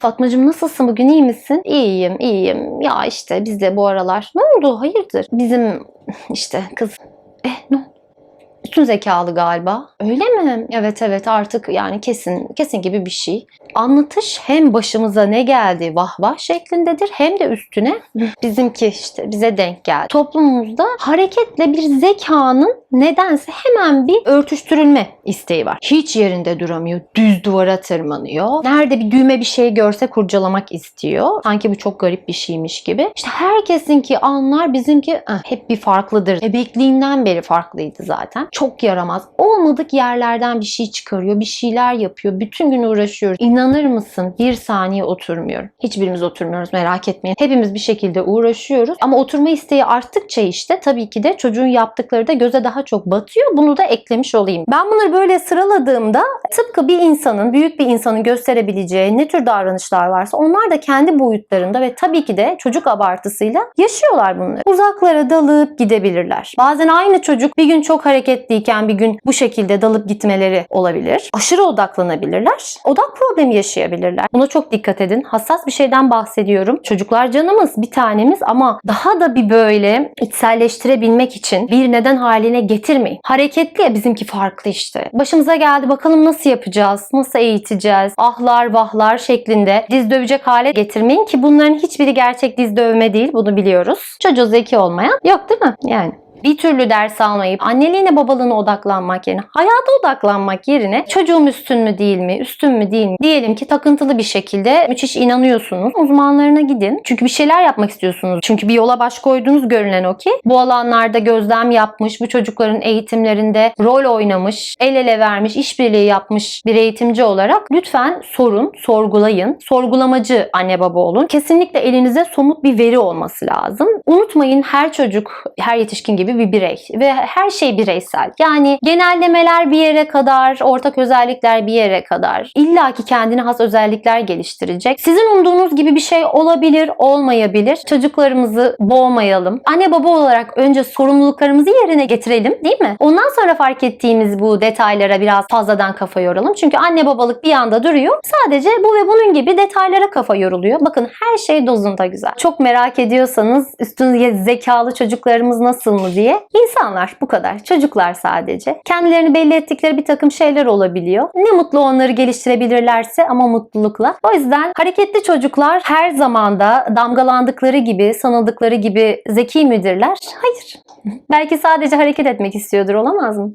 Fatmacığım nasılsın bugün iyi misin? İyiyim iyiyim. Ya işte biz de bu aralar. Ne oldu hayırdır? Bizim işte kız. Eh ne oldu? Üstün zekalı galiba. Öyle mi? Evet evet artık yani kesin kesin gibi bir şey. Anlatış hem başımıza ne geldi vah vah şeklindedir hem de üstüne bizimki işte bize denk geldi. Toplumumuzda hareketle bir zekanın nedense hemen bir örtüştürülme isteği var. Hiç yerinde duramıyor. Düz duvara tırmanıyor. Nerede bir düğme bir şey görse kurcalamak istiyor. Sanki bu çok garip bir şeymiş gibi. İşte herkesinki anlar bizimki "Ah, hep bir farklıdır. Bebekliğinden beri farklıydı zaten. Çok yaramaz. Olmadık yerlerden bir şey çıkarıyor. Bir şeyler yapıyor. Bütün gün uğraşıyoruz. İnanır mısın? Bir saniye oturmuyorum. Hiçbirimiz oturmuyoruz merak etmeyin. Hepimiz bir şekilde uğraşıyoruz. Ama oturma isteği arttıkça işte tabii ki de çocuğun yaptıkları da göze daha çok batıyor. Bunu da eklemiş olayım. Ben bunları böyle sıraladığımda tıpkı bir insanın, büyük bir insanın gösterebileceği ne tür davranışlar varsa onlar da kendi boyutlarında ve tabii ki de çocuk abartısıyla yaşıyorlar bunları. Uzaklara dalıp gidebilirler. Bazen aynı çocuk bir gün çok hareketliyken bir gün bu şekilde dalıp gitmeleri olabilir. Aşırı odaklanabilirler. Odak problemi yaşayabilirler. Buna çok dikkat edin. Hassas bir şeyden bahsediyorum. Çocuklar canımız, bir tanemiz ama daha da bir böyle içselleştirebilmek için bir neden haline getirmeyin. Hareketli ya bizimki farklı işte. Başımıza geldi bakalım nasıl yapacağız, nasıl eğiteceğiz, ahlar vahlar şeklinde diz dövecek hale getirmeyin ki bunların hiçbiri gerçek diz dövme değil bunu biliyoruz. Çocuğu zeki olmayan yok değil mi? Yani bir türlü ders almayıp anneliğine babalığına odaklanmak yerine hayata odaklanmak yerine çocuğum üstün mü değil mi, üstün mü değil mi diyelim ki takıntılı bir şekilde müthiş inanıyorsunuz. Uzmanlarına gidin. Çünkü bir şeyler yapmak istiyorsunuz. Çünkü bir yola baş koyduğunuz görünen o ki bu alanlarda gözlem yapmış, bu çocukların eğitimlerinde rol oynamış, el ele vermiş, işbirliği yapmış bir eğitimci olarak lütfen sorun, sorgulayın. Sorgulamacı anne baba olun. Kesinlikle elinize somut bir veri olması lazım. Unutmayın her çocuk, her yetişkin gibi bir birey ve her şey bireysel. Yani genellemeler bir yere kadar, ortak özellikler bir yere kadar. İlla ki kendine has özellikler geliştirecek. Sizin umduğunuz gibi bir şey olabilir, olmayabilir. Çocuklarımızı boğmayalım. Anne baba olarak önce sorumluluklarımızı yerine getirelim değil mi? Ondan sonra fark ettiğimiz bu detaylara biraz fazladan kafa yoralım. Çünkü anne babalık bir yanda duruyor. Sadece bu ve bunun gibi detaylara kafa yoruluyor. Bakın her şey dozunda güzel. Çok merak ediyorsanız üstün zekalı çocuklarımız nasıl mı diye. İnsanlar bu kadar. Çocuklar sadece. Kendilerini belli ettikleri bir takım şeyler olabiliyor. Ne mutlu onları geliştirebilirlerse ama mutlulukla. O yüzden hareketli çocuklar her zamanda damgalandıkları gibi, sanıldıkları gibi zeki midirler? Hayır. Belki sadece hareket etmek istiyordur olamaz mı?